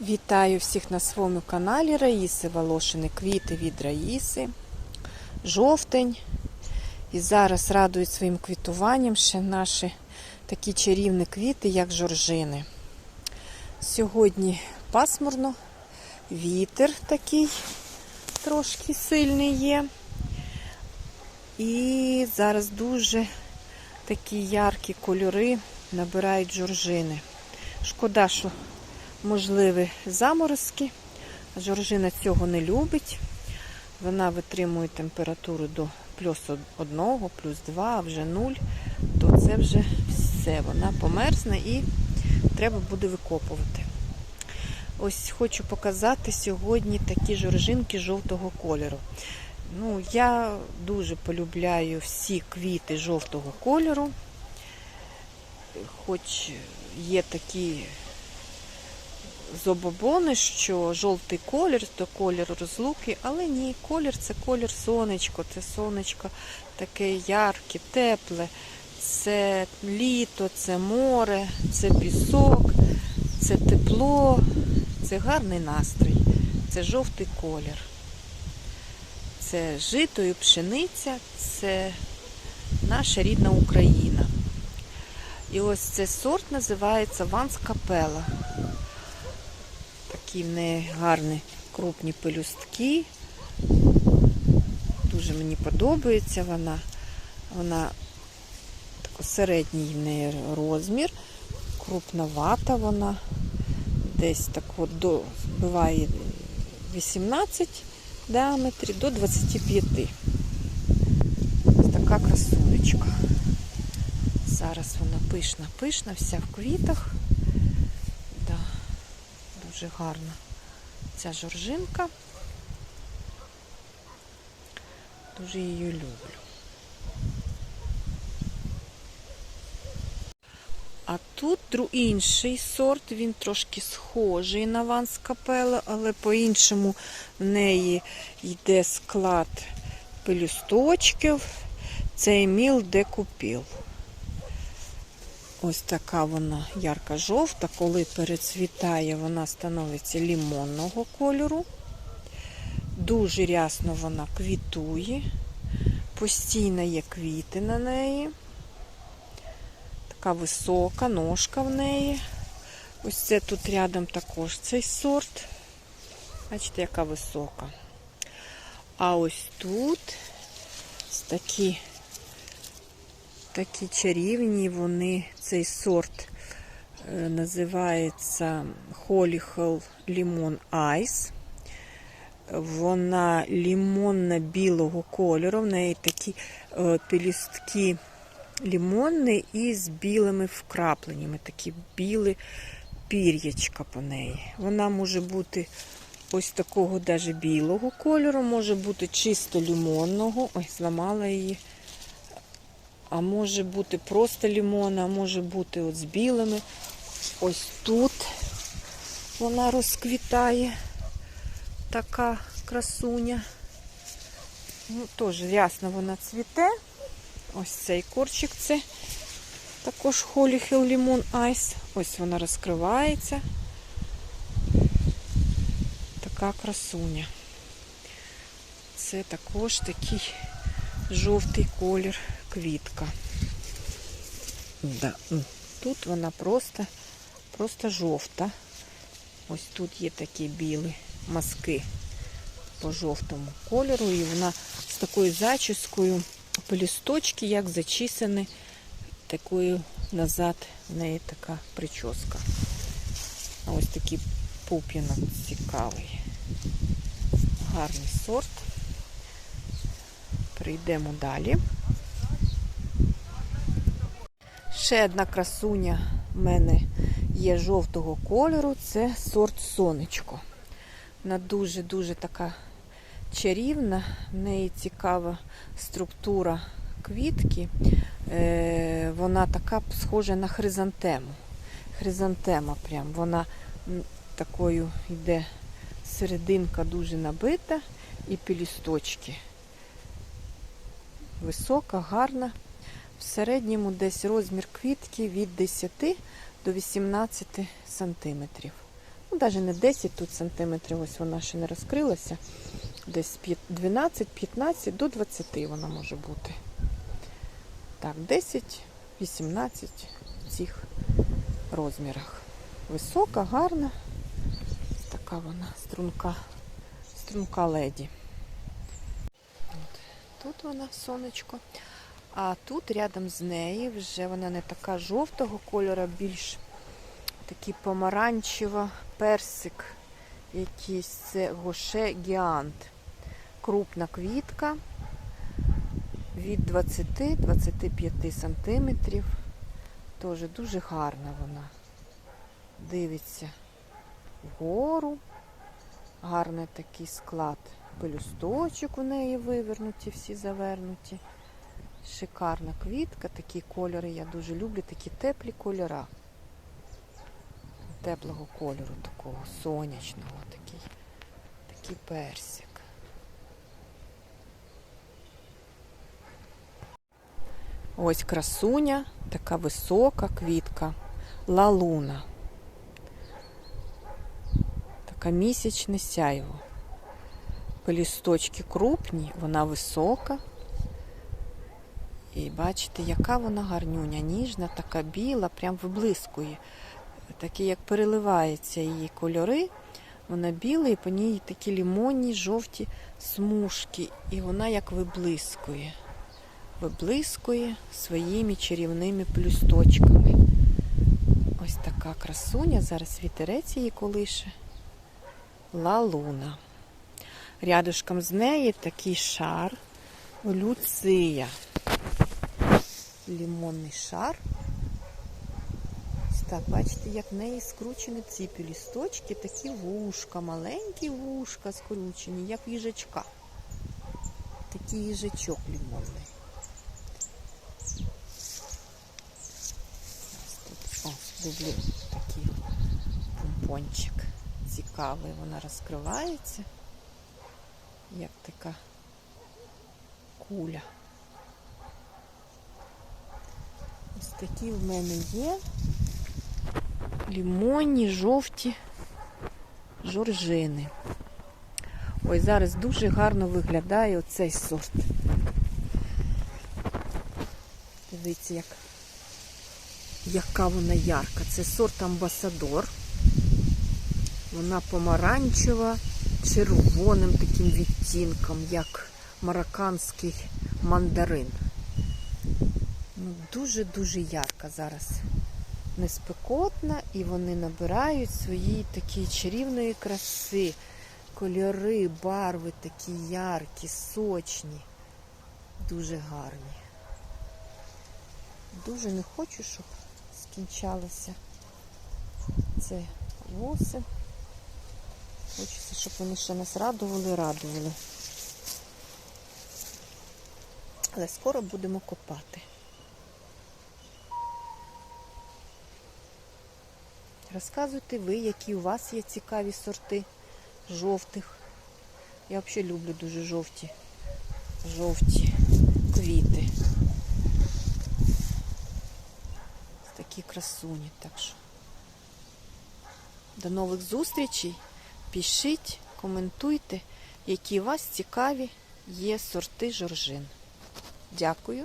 Вітаю всіх на своєму каналі Раїси Волошини. Квіти від Раїси. Жовтень. І зараз радують своїм квітуванням ще наші такі чарівні квіти, як жоржини. Сьогодні пасмурно, вітер такий трошки сильний є. І зараз дуже такі яркі кольори набирають жоржини. Шкода, що можливі заморозки. Жоржина цього не любить. Вона витримує температуру до плюс 1, плюс 2, а вже 0, то це вже все. Вона померзне і треба буде викопувати. Ось хочу показати сьогодні такі жоржинки жовтого кольору. Ну, я дуже полюбляю всі квіти жовтого кольору. Хоч є такі забобони, що жовтий колір то колір розлуки, але ні, колір це колір сонечко, це сонечко таке ярке, тепле, це літо, це море, це пісок, це тепло, це гарний настрій, це жовтий колір. Це жито і пшениця, це наша рідна Україна. І ось цей сорт називається Ванс Капела. Такі в неї гарні крупні пелюстки. Дуже мені подобається вона. Вона тако середній в неї розмір, крупновата вона. Десь так от до, буває 18 діаметрів до 25. Ось така красунечка. Зараз вона пишна, пишна, вся в квітах. Дуже гарна ця жоржинка. Дуже її люблю. А тут інший сорт, він трошки схожий на Ванс Капела, але по-іншому в неї йде склад пелюсточків. Це Еміл де Купіл. Ось така вона ярка-жовта. Коли перецвітає, вона становиться лімонного кольору. Дуже рясно вона квітує. Постійно є квіти на неї. Така висока ножка в неї. Ось це тут рядом також цей сорт. Бачите, яка висока. А ось тут такі такі чарівні вони, цей сорт е, називається Holy Limon Ice. Вона лімонно-білого кольору. В неї такі е, пелюстки лімонні і з білими вкрапленнями. Такі білі пір'ячка по неї. Вона може бути ось такого даже білого кольору, може бути чисто лімонного. Ой, зламала її. А може бути просто лімон, а може бути от з білими. Ось тут вона розквітає. Така красуня. Ну, Теж рясно вона цвіте. Ось цей корчик це також Holy Hill Lemon Ice. Ось вона розкривається. Така красуня. Це також такий жовтий колір квітка. Да. Тут вона просто, просто жовта. Ось тут є такі білі мазки по жовтому кольору. І вона з такою зачіскою пелюсточки, як зачісані, такою назад в неї така прическа. А ось такий пуп'янок цікавий. Гарний сорт. Прийдемо далі. Ще одна красуня в мене є жовтого кольору, це сорт сонечко. Вона дуже-дуже така чарівна, в неї цікава структура квітки. Е, вона така схожа на хризантему. Хризантема прям. Вона такою йде серединка дуже набита і пелюсточки. Висока, гарна. В середньому десь розмір квітки від 10 до 18 сантиметрів. Ну, навіть не 10 тут сантиметрів, ось вона ще не розкрилася. Десь 12-15 до 20 вона може бути. Так, 10-18 в цих розмірах. Висока, гарна. Така вона струнка, струнка леді. От. Тут вона сонечко. А тут рядом з нею вже вона не така жовтого кольору, більш такий помаранчево персик. Якийсь це гоше гіант. Крупна квітка від 20-25 сантиметрів. Теж дуже гарна вона. Дивиться вгору. Гарний такий склад пелюсточок у неї вивернуті, всі завернуті. Шикарна квітка, такі кольори я дуже люблю, такі теплі кольора. Теплого кольору, такого сонячного, такий, такий персик. Ось красуня, така висока квітка, лалуна. Така місячне сяйво. Пелісточки крупні, вона висока. І бачите, яка вона гарнюня, ніжна, така біла, прям виблискує. Такі, як переливаються її кольори. Вона біла і по ній такі лімонні, жовті смужки. І вона як виблискує. Виблискує своїми чарівними плюсточками. Ось така красуня. Зараз вітерець її колише. Лалуна. Рядышком з неї такий шар Люція. Лімонний шар. Так, бачите, як в неї скручені ці пілісточки, такі вушка, маленькі вушка скручені, як їжачка. Такий їжачок лімонний. О, люблю такий помпончик. Цікавий, вона розкривається, як така куля. Ось такі в мене є лімонні, жовті жоржини. Ой, зараз дуже гарно виглядає оцей сорт. Дивіться, як, яка вона ярка. Це сорт Амбасадор. Вона помаранчева, червоним таким відтінком, як марокканський мандарин. Ну, Дуже-дуже ярка зараз. Неспекотна, і вони набирають свої такі чарівної краси. Кольори, барви такі яркі, сочні. Дуже гарні. Дуже не хочу, щоб скінчалося це восень. Хочеться, щоб вони ще нас радували, радували. Але скоро будемо копати. Розказуйте ви, які у вас є цікаві сорти жовтих. Я взагалі люблю дуже жовті, жовті квіти. Такі красуні. Так що до нових зустрічей. Пишіть, коментуйте, які у вас цікаві є сорти жоржин. Дякую.